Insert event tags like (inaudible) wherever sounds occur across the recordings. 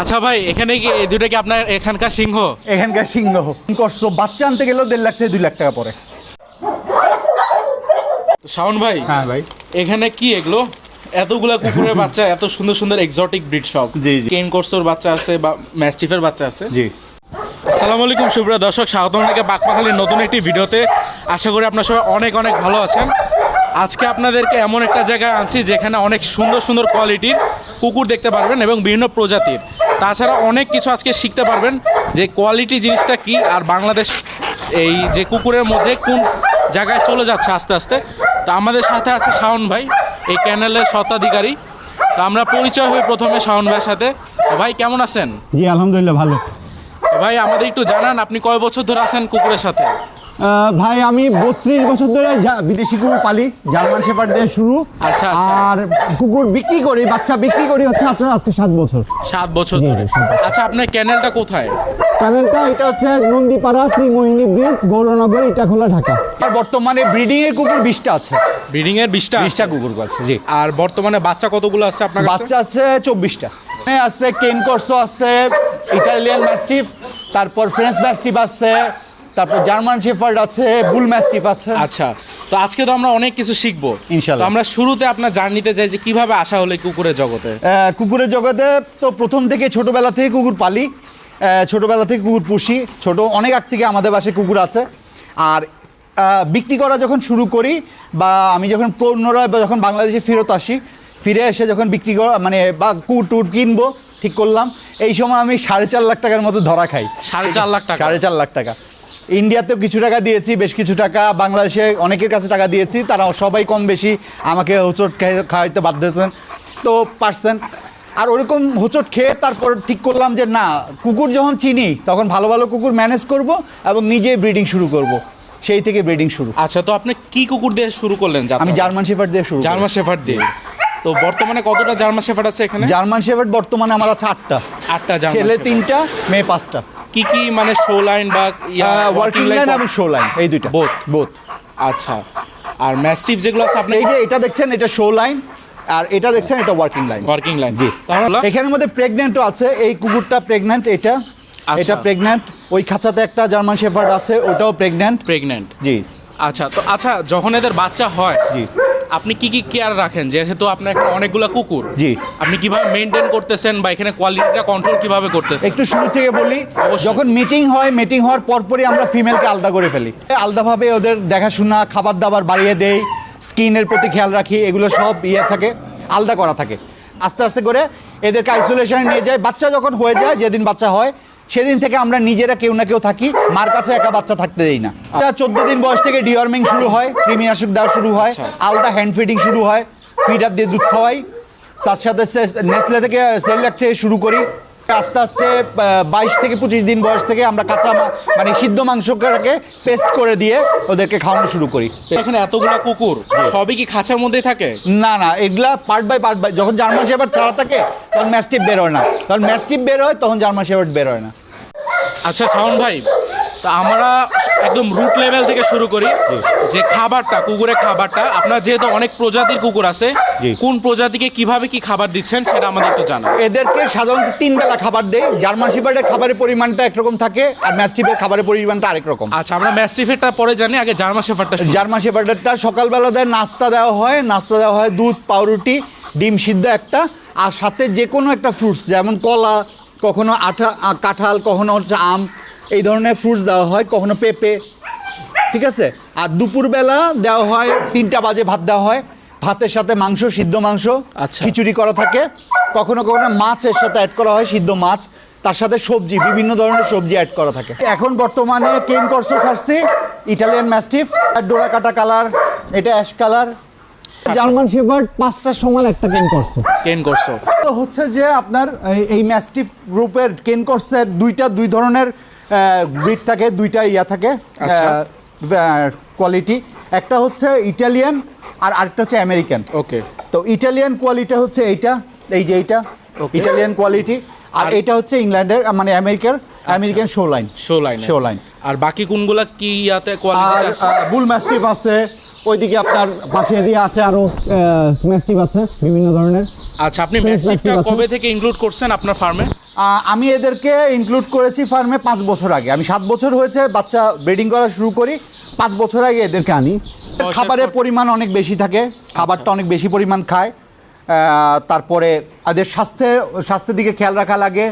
আচ্ছা ভাই এখানে কি এই দুটো কি আপনার এখানকার সিংহ? এখানকার সিংহ। করছ বাচ্চা আনতে গেলেও দেড় লাখ থেকে দুই লাখ টাকা পড়ে। শাওন ভাই হ্যাঁ ভাই। এখানে কি এগুলো? এতগুলা কুকুরের (laughs) বাচ্চা এত সুন্দর সুন্দর এক্সোটিক ব্রিড সব। জি, জি। কেন কোর্সোর বাচ্চা আছে বা ম্যাস্টিফের বাচ্চা আছে। জি। আসসালামু আলাইকুম সুপ্রিয় দর্শক স্বাগত আপনাকে বাকপাখালির নতুন একটি ভিডিওতে। আশা করি আপনার সবাই অনেক অনেক ভালো আছেন। আজকে আপনাদেরকে এমন একটা জায়গায় আনছি যেখানে অনেক সুন্দর সুন্দর কোয়ালিটির কুকুর দেখতে পারবেন এবং বিভিন্ন প্রজাতির। তাছাড়া অনেক কিছু আজকে শিখতে পারবেন যে কোয়ালিটি জিনিসটা কি আর বাংলাদেশ এই যে কুকুরের মধ্যে কোন জায়গায় চলে যাচ্ছে আস্তে আস্তে। তো আমাদের সাথে আছে শাওন ভাই এই ক্যানেলের স্বত্বাধিকারী। তো আমরা পরিচয় হই প্রথমে শাওন ভাইয়ের সাথে। তো ভাই কেমন আছেন? জি আলহামদুলিল্লাহ ভালো। ভাই আমাদের একটু জানান আপনি কয় বছর ধরে আছেন কুকুরের সাথে? ভাই আমি বত্রিশ বছর ধরে যা- বিদেশি কুকুর পালি জার্মান শেপার্ড দিয়ে শুরু। আচ্ছা, আচ্ছা। আর কুকুর বিক্রি করি বাচ্চা বিক্রি করি হচ্ছে আপনার আজকে সাত বছর। সাত বছর ধরে। আচ্ছা আপনার ক্যানেলটা কোথায়? ক্যানেলটা এটা হচ্ছে নন্দীপাড়া শ্রীমোহিনী ব্রিজ গৌরনগর এটা খোলা ঢাকা। আর বর্তমানে ব্রিডিং এর কুকুর বিশটা আছে। ব্রিডিং এর বিশটা বিশটা কুকুর আছে জি। আর বর্তমানে বাচ্চা কতগুলো আছে আপনার কাছে? বাচ্চা আছে চব্বিশটা। আছে কেন করসো আছে ইটালিয়ান ম্যাস্টিফ তারপর ফ্রেঞ্চ ম্যাস্টিফ আছে তারপর জার্মান শেফার্ড আছে বুল ম্যাস্টিফ আছে। আচ্ছা তো আজকে তো আমরা অনেক কিছু শিখব। ইনশাল্লাহ। আমরা শুরুতে আপনার জার্নিতে যাই যে কীভাবে আসা হলো কুকুরের জগতে। কুকুরের জগতে তো প্রথম থেকে ছোটবেলা থেকে কুকুর পালি ছোটবেলা থেকে কুকুর পুষি ছোট অনেক আগ থেকে আমাদের বাসায় কুকুর আছে। আর বিক্রি করা যখন শুরু করি বা আমি যখন পুনরায় বা যখন বাংলাদেশে ফেরত আসি ফিরে এসে যখন বিক্রি করা মানে বা কুকুর টুর কিনবো ঠিক করলাম এই সময় আমি সাড়ে চার লাখ টাকার মতো ধরা খাই। সাড়ে চার লাখ টাকা? সাড়ে চার লাখ টাকা। ইন্ডিয়াতেও কিছু টাকা দিয়েছি বেশ কিছু টাকা। বাংলাদেশে অনেকের কাছে টাকা দিয়েছি তারা সবাই কম বেশি আমাকে হোঁচট খাওয়াইতে বাধ্য হয়েছেন। তো পারছেন। আর ওরকম হোঁচট খেয়ে তারপর ঠিক করলাম যে না কুকুর যখন চিনি তখন ভালো ভালো কুকুর ম্যানেজ করব এবং নিজেই ব্রিডিং শুরু করব। সেই থেকে ব্রিডিং শুরু। আচ্ছা তো আপনি কি কুকুর দিয়ে শুরু করলেন আমি জার্মান শেফার্ড দিয়ে শুরু জার্মান শেফার্ড দিয়ে। তো বর্তমানে কতটা জার্মান শেফার্ড আছে এখানে? জার্মান শেফার্ড বর্তমানে আমার আছে আটটা। আটটা ছেলে তিনটা মেয়ে পাঁচটা। কি কি মানে শো লাইন বা ওয়ার্কিং লাইন এবং শো লাইন এই দুইটা। Both? বোথ আচ্ছা। আর ম্যাস্টিভ যেগুলো আছে আপনি এই যে এটা দেখছেন এটা শো লাইন আর এটা দেখছেন এটা ওয়ার্কিং লাইন ওয়ার্কিং লাইন জি। তাহলে এখানের মধ্যে প্রেগন্যান্টও আছে এই কুকুরটা প্রেগন্যান্ট এটা। আচ্ছা। এটা প্রেগন্যান্ট ওই খাঁচাতে একটা জার্মান শেফার্ড আছে ওটাও প্রেগন্যান্ট প্রেগন্যান্ট জি। আচ্ছা তো আচ্ছা যখন এদের বাচ্চা হয় জি। আপনি কি কি কেয়ার রাখেন? যেহেতু আপনার এখানে অনেকগুলো কুকুর। জি। আপনি কীভাবে মেনটেন করতেছেন বা এখানে কোয়ালিটিটা কন্ট্রোল কীভাবে করতেছেন? একটু শুরু থেকে বলি যখন মিটিং হয় মিটিং হওয়ার পরপরই আমরা ফিমেলকে আলাদা করে ফেলি। আলাদাভাবে ওদের দেখাশোনা খাবার দাবার বাড়িয়ে দেই স্কিনের প্রতি খেয়াল রাখি এগুলো সব ইয়ে থাকে আলাদা করা থাকে। আস্তে আস্তে করে এদেরকে আইসোলেশনে নিয়ে যায়। বাচ্চা যখন হয়ে যায় যেদিন বাচ্চা হয় সেদিন থেকে আমরা নিজেরা কেউ না কেউ থাকি মার কাছে একা বাচ্চা থাকতে দেই না। চোদ্দ দিন বয়স থেকে ডিওয়ার্মিং শুরু হয় কৃমিনাশক দেওয়া শুরু হয়। আলাদা হ্যান্ড ফিডিং শুরু হয় ফিডার দিয়ে দুধ খাওয়াই। তার সাথে নেসলে থেকে সেল থেকে শুরু করি। আস্তে আস্তে বাইশ থেকে পঁচিশ দিন বয়স থেকে আমরা কাঁচা মানে সিদ্ধ মাংসটাকে পেস্ট করে দিয়ে ওদেরকে খাওয়ানো শুরু করি। এখানে এতগুলো কুকুর সবই কি খাঁচার মধ্যে থাকে? না না এগুলা পার্ট বাই পার্ট বাই যখন জার্মান শেপার্ড ছাড়া থাকে তখন ম্যাস্টিপ বের হয় না। তখন ম্যাস্টিপ বের হয় তখন জার্মান শেপার্ড বের হয় না। আচ্ছা শাওন ভাই তো আমরা একদম রুট লেভেল থেকে শুরু করি যে খাবারটা কুকুরের খাবারটা। আপনার যেহেতু অনেক প্রজাতির কুকুর আছে কোন প্রজাতিকে কীভাবে কি খাবার দিচ্ছেন সেটা আমাদের একটু জানান। এদেরকে সাধারণত তিন বেলা খাবার দেয় জার্মান শেপার্ডের খাবারের পরিমাণটা একরকম থাকে আর ম্যাস্টিপের খাবারের পরিমাণটা আরেক রকম। আচ্ছা আমরা ম্যাস্টিফেরটা পরে জানি আগে জার্মান শেফারটা জার্মান শেপার্ডেরটা সকালবেলা দেয় নাস্তা দেওয়া হয়। নাস্তা দেওয়া হয় দুধ পাউরুটি ডিম সিদ্ধ একটা। আর সাথে যে কোনো একটা ফ্রুটস যেমন কলা কখনো আঠা কাঁঠাল কখনো হচ্ছে আম এই ধরনের ফ্রুটস দেওয়া হয় কখনো পেঁপে ঠিক আছে? আর দুপুরবেলা দেওয়া হয় তিনটা বাজে ভাত দেওয়া হয়। ভাতের সাথে মাংস সিদ্ধ মাংস আচ্ছা। খিচুড়ি করা থাকে। কখনো কখনো মাছের সাথে অ্যাড করা হয় সিদ্ধ মাছ। তার সাথে সবজি বিভিন্ন ধরনের সবজি অ্যাড করা থাকে। এখন বর্তমানে কেন করসো খাচ্ছি ইটালিয়ান ম্যাস্টিফ আর ডোরা কাটা কালার এটা অ্যাশ কালার জার্মান শেপার্ড পাঁচটার সমান একটা কেন করছে কেন করছ তো হচ্ছে যে আপনার এই- এই ম্যাস্টিফ গ্রুপের কেন করসের দুইটা দুই ধরনের ব্রিড থাকে দুইটা ইয়া থাকে আচ্ছা। কোয়ালিটি একটা হচ্ছে ইটালিয়ান আর আরেকটা হচ্ছে আমেরিকান ওকে তো ইটালিয়ান কোয়ালিটি হচ্ছে এইটা এই যে এইটা. ইটালিয়ান কোয়ালিটি আর এটা হচ্ছে ইংল্যান্ডের মানে আমেরিকার American show line show line show line আর বাকি কোনগুলা কি ইয়াতে কোয়ালিটি আছে? বুল ম্যাস্টিফ আছে ওইদিকে আপনার পাশে দিয়ে আছে আরও ম্যাস্টিভ আছে বিভিন্ন ধরনের। আচ্ছা আপনি ম্যাস্টিফটা কবে থেকে ইনক্লুড করছেন আপনার ফার্মে আমি এদেরকে ইনক্লুড করেছি ফার্মে পাঁচ বছর আগে। আমি সাত বছর হয়েছে বাচ্চা ব্রিডিং করা শুরু করি পাঁচ বছর আগে এদেরকে আনি। খাবারের পরিমাণ অনেক বেশি থাকে খাবারটা অনেক বেশি পরিমাণ খায় তারপরে এদের স্বাস্থ্যে স্বাস্থ্যের দিকে খেয়াল রাখা লাগে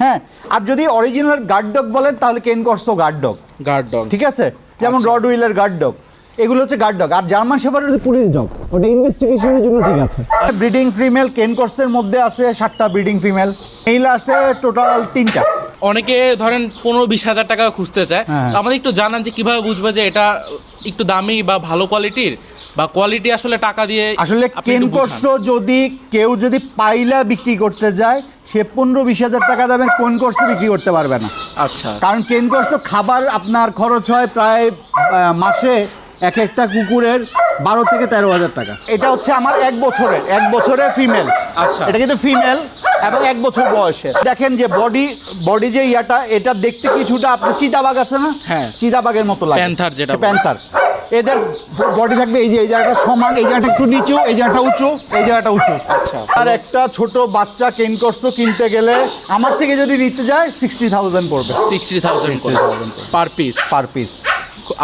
হ্যাঁ? আর যদি অরিজিনাল গার্ড ডগ বলেন তাহলে কেন করছ গার্ড ডগ গার্ড ডগ ঠিক আছে? যেমন রড উইলের গার্ড ডগ এগুলো হচ্ছে গার্ড ডগ আর জার্মান শেফার্ড হচ্ছে পুলিশ ডগ ওটা ইনভেস্টিগেশনের জন্য ঠিক আছে। ব্রিডিং ফিমেল কেন কোর্সের মধ্যে আছে সাতটা ব্রিডিং ফিমেল মেল আছে টোটাল তিনটা। অনেকে ধরেন পনেরো বিশ হাজার টাকা খুঁজতে চায়। হ্যাঁ। তো আমাদের একটু জানান যে কীভাবে বুঝবে যে এটা একটু দামি বা ভালো কোয়ালিটির বা কোয়ালিটি আসলে টাকা দিয়ে আসলে আপনি কেন কোর্স যদি কেউ যদি পাইলা বিক্রি করতে যায় সে পনেরো বিশ হাজার টাকা দেবেন কোন কোর্সে বিক্রি করতে পারবে না। আচ্ছা। কারণ কেন কোর্স খাবার আপনার খরচ হয় প্রায় মাসে এক একটা কুকুরের বারো থেকে তেরো হাজার টাকা। এটা হচ্ছে আমার এক বছরের এক বছরের ফিমেল আচ্ছা। এটা কিন্তু ফিমেল এবং এক বছর বয়সে দেখেন যে বডি বডি যে ইয়াটা এটা দেখতে কিছুটা আপনার চিতাবাঘ আছে না? হ্যাঁ। চিতাবাঘের মতো লাগে। Panther যেটা প্যান্থার। এদের বডি থাকবে এই যে এই জায়গাটা সমান এই জায়গাটা একটু নিচু এই জায়গাটা উঁচু এই জায়গাটা উঁচু। আচ্ছা। আর একটা ছোট বাচ্চা কেন করছ কিনতে গেলে আমার থেকে যদি নিতে যায় সিক্সটি থাউজেন্ড পড়বে। Sixty thousand per piece per piece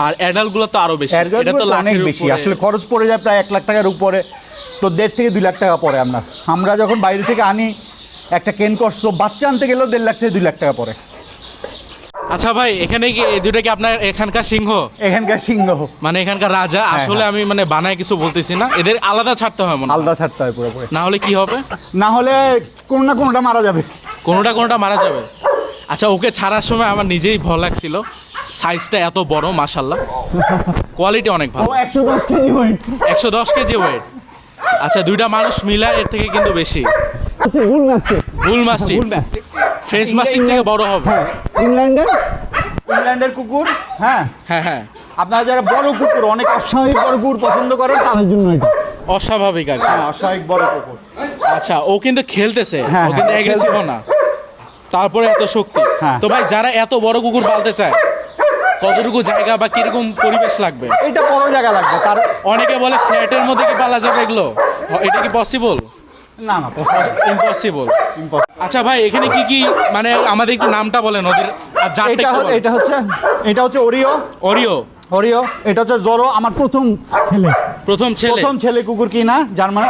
আর অ্যাডাল্টগুলো তো আরও বেশি। এটা তো অনেক বেশি। আসলে খরচ পড়ে যায় প্রায় এক লাখ টাকার উপরে। তো দেড় থেকে দুই লাখ টাকা পড়ে আমরা আমরা যখন বাইরে থেকে আনি একটা কেন করছ বাচ্চা আনতে গেলেও দেড় লাখ থেকে দুই লাখ টাকা পড়ে। আচ্ছা ভাই এখানে কি এই দুটো কি আপনার এখানকার সিংহ? এখানকার সিংহ। মানে এখানকার রাজা? আসলে আমি মানে বানায় কিছু বলতেছি না। এদের আলাদা ছাড়তে হয় মনে আলাদা ছাড়তে হয় পুরোপুরি। না হলে কি হবে? না হলে কোনো না কোনোটা মারা যাবে। কোনোটা কোনোটা মারা যাবে। আচ্ছা ওকে ছাড়ার সময় আমার নিজেই ভয় লাগছিল। সাইজটা এত বড় মাশাল্লাহ কোয়ালিটি অনেক ভালো। একশো দশ কেজি ওয়েট একশো দশ কেজি ওয়েট আচ্ছা দুইটা মানুষ মিলায় এর থেকে কিন্তু বেশি। বুল মাস্টিফ ফ্রেঞ্চ মাস্টিফ থেকে বড় হবে। হ্যাঁ ইংল্যান্ডের? ইংল্যান্ডের কুকুর হ্যাঁ? হ্যাঁ হ্যাঁ। আপনারা যারা বড় কুকুর অনেক অস্বাভাবিক বড় কুকুর পছন্দ করেন তাদের জন্য এটা। অস্বাভাবিক আর কি। হ্যাঁ অস্বাভাবিক বড় কুকুর। আচ্ছা ও কিন্তু খেলতেছে। হ্যাঁ, ও কিন্তু হ্যাঁ, অ্যাগ্রেসিভ না। তারপরে এত শক্তি। হ্যাঁ। তো ভাই যারা এত বড় কুকুর পালতে চায় কতটুকু জায়গা বা কীরকম পরিবেশ লাগবে? এটা বড় জায়গা লাগবে তার অনেকে বলে ফ্ল্যাটের মধ্যে কি পালা যাবে এগুলো? এটা কি পসিবল না না ইম্পসিবল আচ্ছা ভাই এখানে কি কি মানে আমাদের একটু নামটা বলেন ওদের আর এটা। এটা হচ্ছে এটা হচ্ছে ওরিও অরিও ওরিও এটা হচ্ছে জোরো আমার প্রথম ছেলে। প্রথম ছেলে? প্রথম ছেলে কুকুর কিনা জার্মান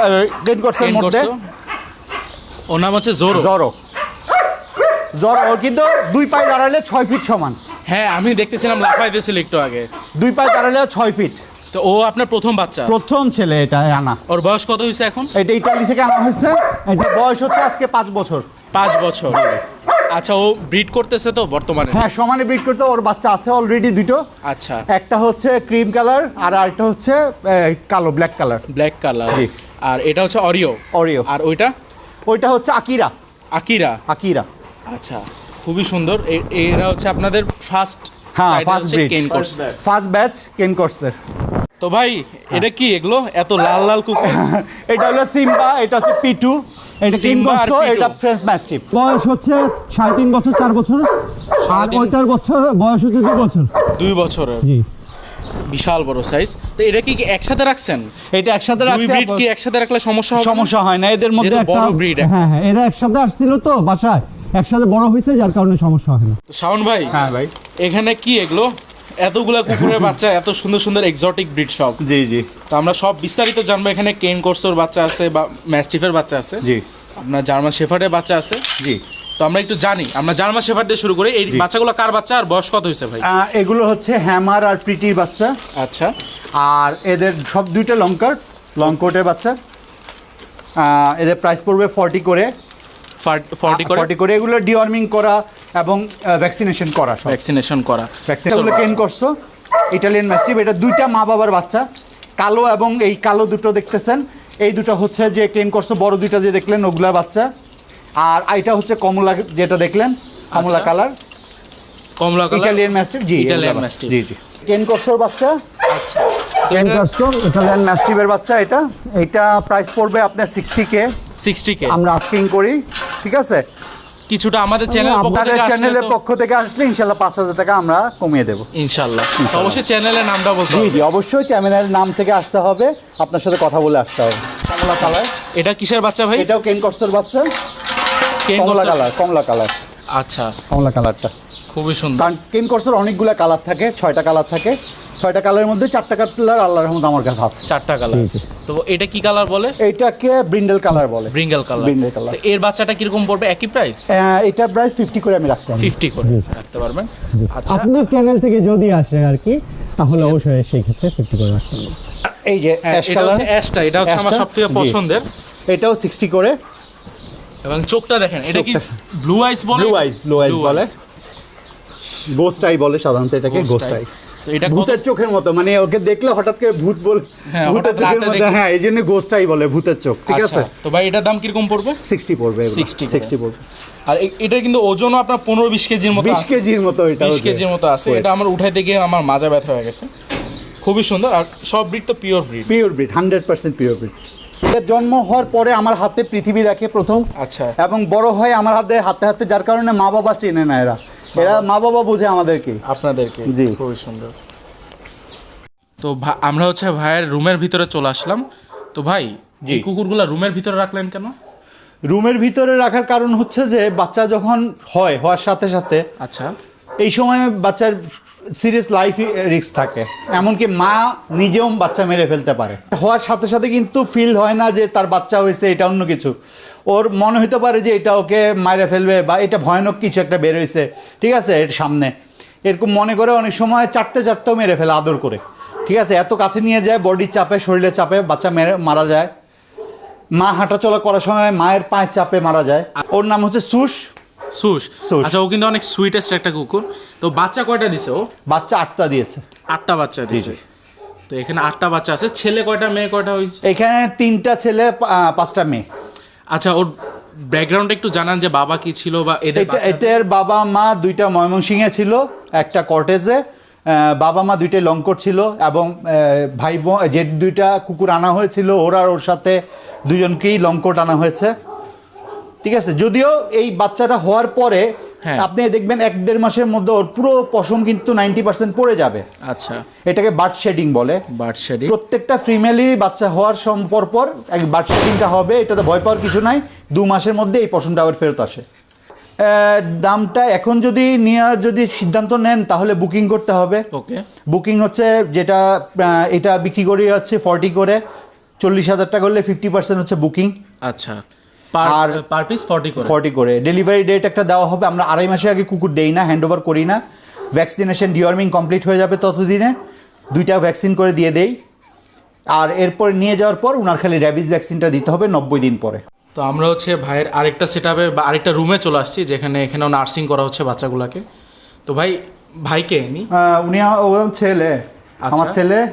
গ্রেট কোর্সের ট্রেন মধ্যে। ওর নাম হচ্ছে জোরো জড়ো জড়ো ও কিন্তু দুই পায়ে দাঁড়ালে ছয় ফিট সমান। হ্যাঁ আমি দেখতেছিলাম লাফাই দিয়েছিল একটু আগে। দুই পায়ে দাঁড়ালে ছয় ফিট তো ও আপনার প্রথম বাচ্চা? প্রথম ছেলে এটা আনা ওর বয়স কত হয়েছে এখন? এটা ইটালি থেকে আনা হয়েছে। এটা বয়স হচ্ছে আজকে পাঁচ বছর। পাঁচ বছর। আচ্ছা ও ব্রিড করতেছে তো বর্তমানে? হ্যাঁ সমানে ব্রিড করতে ওর বাচ্চা আছে অলরেডি দুটো। আচ্ছা। একটা হচ্ছে ক্রিম কালার আর আরেকটা হচ্ছে কালো ব্ল্যাক কালার। Black colour. আর এটা হচ্ছে অরিও অরিও আর ওইটা? ওইটা হচ্ছে আকিরা আকিরা আকিরা আচ্ছা খুবই সুন্দর। এরা হচ্ছে আপনাদের ফার্স্ট হ্যাঁ ফার্স্ট ব্রিড কেন কোর্স ফার্স্ট ব্যাচ কেন কোর্সের তো ভাই এটা কি এগুলো? এত লাল লাল কুকুর? (laughs) এটা হলো সিম্বা এটা হচ্ছে পিটু। এটা কিং পিটু। এটা ফ্রেঞ্চ ম্যাস্টিফ বয়স হচ্ছে সাড়ে তিন বছর চার বছর? আর ওইটার বছর বয়স হচ্ছে দু বছর। দুই বছরের। জি। বিশাল বড় সাইজ তো এটা কি একসাথে রাখছেন? এটা একসাথে দুই রাখছি ব্রিড কি একসাথে রাখলে সমস্যা হবে সমস্যা হয় না এদের মধ্যে যেহেতু বড় একটা। হ্যাঁ হ্যাঁ এরা একসাথে আসছিল তো বাসায়। একসাথে বড় হয়েছে যার কারণে সমস্যা হয় না। শাওন ভাই হ্যাঁ ভাই। এখানে কি এগুলো? এতগুলা কুকুরের (laughs) বাচ্চা এত সুন্দর সুন্দর এক্সোটিক ব্রিড সব। জি জি। তো আমরা সব বিস্তারিত জানব এখানে কেন কোর্সোর বাচ্চা আছে বা ম্যাস্টিফের বাচ্চা আছে। জি। আপনার জার্মান শেফার্ডের বাচ্চা আছে। জি। তো আমরা একটু জানি আমরা জার্মান শেফার্ড দিয়ে শুরু করি। এই বাচ্চাগুলো কার বাচ্চা আর বয়স কত হয়েছে ভাই? এগুলো হচ্ছে হ্যামার আর প্রিটির বাচ্চা। আচ্ছা। আর এদের সব দুইটা লঙ্কার লং কোটের বাচ্চা এদের প্রাইস পড়বে ফর্টি করে। ফর্টি করে? ফর্টি করে। এগুলো ডিওয়ার্মিং করা এবং ভ্যাকসিনেশন করা ভ্যাকসিনেশন করা। ভ্যাকসিনগুলো কেন করছ? ইটালিয়ান এটা দুইটা মা বাবার বাচ্চা। কালো এবং এই কালো দুটো দেখতেছেন। এই দুটো হচ্ছে যে কেন করছ বড় দুইটা যে দেখলেন ওগুলার বাচ্চা। আর এটা হচ্ছে কমলা যেটা দেখলেন কমলা আচ্ছা। কালার। কমলা কালার? ইটালিয়ান জি এগুলা জি জি। কেন করছোর বাচ্চা? আচ্ছা। এটা ইটালিয়ান বাচ্চা এটা। এটা প্রাইস পড়বে আপনার সিক্সটি কে সিক্সটি কে আমরা আস্কিং করি। ঠিক আছে? কিছুটা আমাদের চ্যানেল পক্ষ থেকে চ্যানেলের পক্ষ থেকে আসলে ইনশাল্লাহ পাঁচ হাজার টাকা আমরা কমিয়ে দেবো। ইনশাল্লাহ। অবশ্যই চ্যানেলের নামটা বলতে জি অবশ্যই চ্যানেলের নাম থেকে আসতে হবে। আপনার সাথে কথা বলে আসতে হবে। কমলা কালার। এটা কিসের বাচ্চা ভাই? এটাও কেন কস্টর বাচ্চা কমলা কালার কমলা কালার। আচ্ছা। কমলা কালারটা। খুবই সুন্দর। কারণ কেন কোর্সের অনেকগুলো কালার থাকে ছয়টা কালার থাকে। ছয়টা কালারের মধ্যে চারটা কালার আল্লাহর রহমত আমার কাছে আছে। চারটা কালার তো এটা কি কালার বলে? এটাকে ব্রিন্ডেল কালার বলে। Brindle colour Brindle colour। এর বাচ্চাটা কীরকম পড়বে? একই প্রাইস আহ, এটার প্রাইস ফিফটি করে আমি রাখতাম ফিফটি করে। রাখতে পারবেন? আচ্ছা। আপনার চ্যানেল থেকে যদি আসে আর কি তাহলে অবশ্যই সেই ক্ষেত্রে ফিফটি করে রাখতে হবে। এই যে হ্যাঁ, অ্যাশ এটা কালার হচ্ছে অ্যাশটা এটা হচ্ছে আমার? সবথেকে পছন্দের। এটাও সিক্সটি করে। এবং চোখটা দেখেন এটা কি ব্লু আইস বলে? ব্লু আইস ব্লু আইস বলে। গোস্ট আই বলে সাধারণত এটাকে Ghost গোস্ট eye। আই তো এটা ভূতের চোখের মতো মানে ওকে দেখলে হঠাৎ করে ভূত বল হ্যাঁ, ভূতের চোখের মতো হ্যাঁ এই জন্য গোস্ট আই বলে ভূতের চোখ ঠিক আচ্ছা, আছে? তো ভাই এটার দাম কীরকম পড়বে? সিক্সটি পড়বে 60 সিক্সটি পড়বে। আর এটা কিন্তু ওজনও আপনার পনেরো বিশ কেজির মতো বিশ কেজির মতো এটা বিশ কেজির মতো আছে। এটা আমার উঠাইতে গিয়ে আমার মাজা ব্যথা হয়ে গেছে। খুবই সুন্দর। আর সব ব্রিড তো pure breed pure breed hundred percent pure breed এর জন্ম হওয়ার পরে আমার হাতে পৃথিবী দেখে প্রথম। আচ্ছা। এবং বড় হয় আমার হাতে হাতে হাতে যার কারণে মা বাবা চেনে না এরা। এরা মা বাবা বোঝে আমাদেরকে। আপনাদেরকে জি। খুবই সুন্দর। তো আমরা হচ্ছে ভাইয়ের রুমের ভিতরে চলে আসলাম। তো ভাই। এই কুকুরগুলা রুমের ভিতরে রাখলেন কেন? রুমের ভিতরে রাখার কারণ হচ্ছে যে বাচ্চা যখন হয় হওয়ার সাথে সাথে আচ্ছা। এই সময় বাচ্চার সিরিয়াস লাইফ রিস্ক থাকে। এমনকি মা নিজেও বাচ্চা মেরে ফেলতে পারে। হওয়ার সাথে সাথে কিন্তু ফিল হয় না যে তার বাচ্চা হয়েছে এটা অন্য কিছু। ওর মনে হতে পারে যে এটা ওকে মারে ফেলবে বা এটা ভয়ানক কিছু একটা বের হয়েছে ঠিক আছে এর সামনে। এরকম মনে করে অনেক সময় চারটে চারটেও মেরে ফেলে আদর করে। ঠিক আছে এত কাছে নিয়ে যায় বডির চাপে শরীরের চাপে বাচ্চা মেরে মারা যায়। মা হাঁটাচলা করার সময় মায়ের পায়ের চাপে মারা যায়। ওর নাম হচ্ছে সুস সুস সুস। আচ্ছা ও কিন্তু অনেক সুইটেস্ট একটা কুকুর। তো বাচ্চা কয়টা দিছে ও? বাচ্চা আটটা দিয়েছে। আটটা বাচ্চা দিছে। তো এখানে আটটা বাচ্চা আছে। ছেলে কয়টা মেয়ে কয়টা হয়েছে এখানে তিনটা ছেলে পাঁচটা মেয়ে। আচ্ছা ওর ব্যাকগ্রাউন্ড একটু জানান যে বাবা কি ছিল বা এদের এদের বাবা মা দুইটা ময়মনসিংহে ছিল একটা কটেজে বাবা মা দুইটাই লঙ্কর ছিল এবং ভাই বোন যে দুইটা কুকুর আনা হয়েছিল ওর আর ওর সাথে দুজনকেই লঙ্কট আনা হয়েছে ঠিক আছে যদিও এই বাচ্চাটা হওয়ার পরে। আপনি দেখবেন এক দেড় মাসের মধ্যে ওর পুরো পশম কিন্তু নাইনটি পার্সেন্ট পড়ে যাবে। আচ্ছা। এটাকে বার্ড শেডিং বলে। Bird shedding. প্রত্যেকটা ফিমেলই বাচ্চা হওয়ার সম- পর পর এক বার্ড শেডিংটা হবে এটাতে ভয় পাওয়ার কিছু নাই। দু মাসের মধ্যে এই পশমটা আবার ফেরত আসে। দামটা এখন যদি নেওয়ার যদি সিদ্ধান্ত নেন তাহলে বুকিং করতে হবে। ওকে। বুকিং হচ্ছে যেটা এটা বিক্রি করি হচ্ছে ফর্টি করে। চল্লিশ হাজার টাকা করলে ফিফটি পার্সেন্ট হচ্ছে বুকিং। আচ্ছা। আর- পার পিস 40 করে। ফর্টি করে। ডেলিভারি ডেট একটা দেওয়া হবে। আমরা আড়াই মাসে আগে কুকুর দেই না হ্যান্ড ওভার করি না। ভ্যাকসিনেশন ডিওয়ার্মিং কমপ্লিট হয়ে যাবে ততদিনে। দুইটা ভ্যাকসিন করে দিয়ে দেই। আর এরপর নিয়ে যাওয়ার পর উনার খালি র্যাবিস ভ্যাকসিনটা দিতে হবে নব্বই দিন পরে। তো আমরা হচ্ছে ভাইয়ের আরেকটা সেটআপে বা আরেকটা রুমে চলে আসছি যেখানে এখানেও নার্সিং করা হচ্ছে বাচ্চাগুলোকে। তো ভাই ভাইকে উনি ও ছেলে। আমার আচ্ছা। ছেলে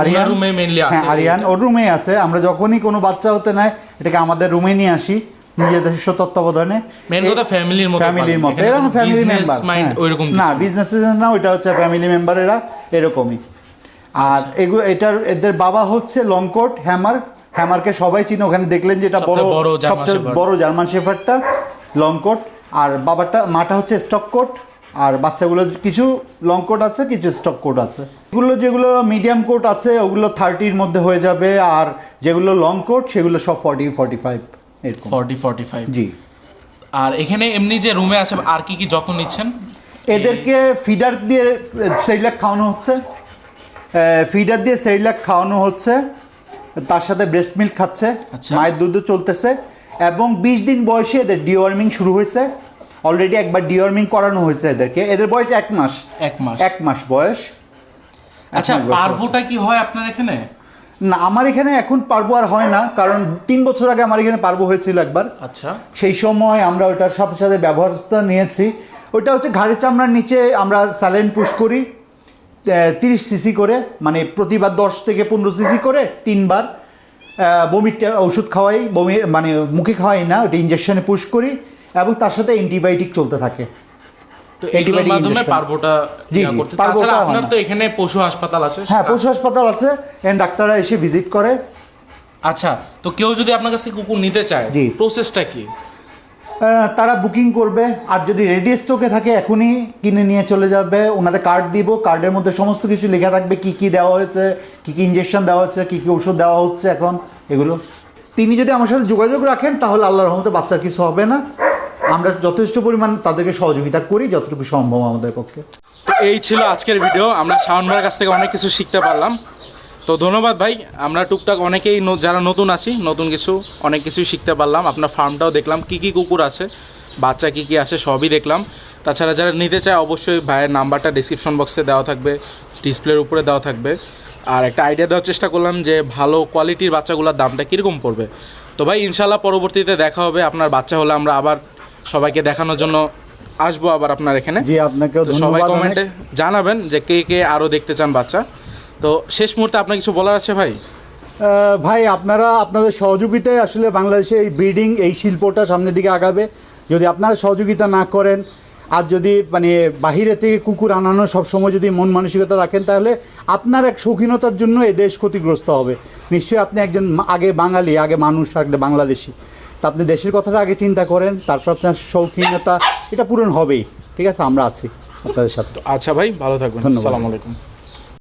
আরিয়ান? রুমে মেনলি আছে। হ্যাঁ আরিয়ান ওর রুমেই আছে। আমরা যখনই কোনো বাচ্চা হতে নেয় এটাকে আমাদের রুমে নিয়ে আসি নিজেদের তত্ত্বাবধানে। মেন কথা ফ্যামিলির মতো ফ্যামিলির মতো এরকম ফ্যামিলি মেম্বার ওইরকম না বিজনেস না। ওইটা হচ্ছে ফ্যামিলি মেম্বারেরা এরকমই। আর আচ্ছা। এগুলো এটার এদের বাবা হচ্ছে লংকোট হ্যামার হ্যামারকে সবাই চিনে ওখানে দেখলেন যে এটা বড় সবচেয়ে বড় জার্মান শেফার্ডটা লংকোট আর বাবাটা মাটা হচ্ছে স্টক কোট আর বাচ্চাগুলো কিছু লং কোট আছে কিছু স্টক কোট আছে। এগুলো যেগুলো মিডিয়াম কোট আছে ওগুলো থার্টির মধ্যে হয়ে যাবে আর যেগুলো লং কোট সেগুলো সব forty forty five forty forty five জি। আর এখানে এমনি যে রুমে আছে আর কি কি যত্ন নিচ্ছেন? এদেরকে ফিডার দিয়ে সেরিলাক খাওয়ানো হচ্ছে। ফিডার দিয়ে সেরিলাক খাওয়ানো হচ্ছে। তার সাথে ব্রেস্ট মিল্ক খাচ্ছে। আচ্ছা। মায়ের দুধও চলতেছে। এবং বিশ দিন বয়সে এদের ডিওয়ার্মিং শুরু হয়েছে। অলরেডি একবার ডিওয়ার্মিং করানো হয়েছে এদেরকে। এদের বয়স এক মাস। এক মাস। এক মাস বয়স। আচ্ছা পারভোটা কি হয় আপনার এখানে? না আমার এখানে এখন পারব আর হয় না কারণ তিন বছর আগে আমার এখানে পারব হয়েছিল একবার। আচ্ছা। সেই সময় আমরা ওটার সাথে সাথে ব্যবহারটা নিয়েছি। ওটা হচ্ছে ঘাড়ের চামড়ার নিচে আমরা স্যালাইন পুশ করি তিরিশ সিসি করে মানে প্রতিবার দশ থেকে পনেরো সিসি করে তিনবার। বমির ওষুধ খাওয়াই বমি মানে মুখে খাওয়াই না ওটা ইঞ্জেকশনে পুশ করি। এবং তার সাথে অ্যান্টিবায়োটিক চলতে থাকে। তো এগুলোর মাধ্যমে injection। পারভোটা জি, জি, করতে তাছাড়া আপনার তো এখানে পশু হাসপাতাল আছে হ্যাঁ পশু হাসপাতাল আছে এন্ড ডাক্তাররা এসে ভিজিট করে। আচ্ছা তো কেউ যদি আপনার কাছে কুকুর নিতে চায়। প্রসেসটা কি? তারা বুকিং করবে আর যদি রেডি স্টকে থাকে এখনই কিনে নিয়ে চলে যাবে। ওনাদের কার্ড দিব কার্ডের মধ্যে সমস্ত কিছু লেখা থাকবে কি কি দেওয়া হয়েছে কি কি ইঞ্জেকশন দেওয়া হচ্ছে কি কি ওষুধ দেওয়া হচ্ছে এখন এগুলো। তিনি যদি আমার সাথে যোগাযোগ রাখেন তাহলে আল্লাহ রহমতে বাচ্চার কিছু হবে না। আমরা যথেষ্ট পরিমাণ তাদেরকে সহযোগিতা করি, যতটুকু সম্ভব আমাদের পক্ষে। তো এই ছিল আজকের ভিডিও। আমরা শাওন ভাইয়ের কাছ থেকে অনেক কিছু শিখতে পারলাম। তো ধন্যবাদ ভাই। আমরা টুকটাক অনেকেই যারা নতুন আছি, নতুন কিছু, অনেক কিছুই শিখতে পারলাম। আপনার ফার্মটাও দেখলাম। কি কি কুকুর আছে, বাচ্চা কি কি আছে, সবই দেখলাম। তাছাড়া যারা নিতে চায়, অবশ্যই ভাইয়ের নাম্বারটা ডিসক্রিপশন বক্সে দেওয়া থাকবে ডিসপ্লের উপরে দেওয়া থাকবে। আর একটা আইডিয়া দেওয়ার চেষ্টা করলাম যে ভালো কোয়ালিটির বাচ্চাগুলোর দামটা কীরকম পড়বে। তো ভাই ইনশাল্লাহ পরবর্তীতে দেখা হবে। আপনার বাচ্চা হলে আমরা আবার সবাইকে দেখানোর জন্য আসব আবার আপনার এখানে। জি আপনাকেও তো সবাই কমেন্টে জানাবেন যে কে কে আরও দেখতে চান বাচ্চা। তো শেষ মুহূর্তে আপনার কিছু বলার আছে ভাই? ভাই আপনারা আপনাদের সহযোগিতায় আসলে বাংলাদেশে এই ব্রিডিং এই শিল্পটা সামনের দিকে আগাবে। যদি আপনারা সহযোগিতা না করেন আর যদি মানে বাহিরে থেকে কুকুর আনানো সবসময় যদি মন মানসিকতা রাখেন তাহলে আপনার এক শৌখিনতার জন্য এই দেশ ক্ষতিগ্রস্ত হবে। নিশ্চয়ই আপনি একজন আগে বাঙালি আগে মানুষ আগে বাংলাদেশি। তা আপনি দেশের কথাটা আগে চিন্তা করেন তারপর আপনার শৌখিনতা এটা পূরণ হবেই। ঠিক আছে আমরা আছি আপনাদের সাথে। আচ্ছা ভাই ভালো থাকবেন। ধন্যবাদ। আসসালামু আলাইকুম।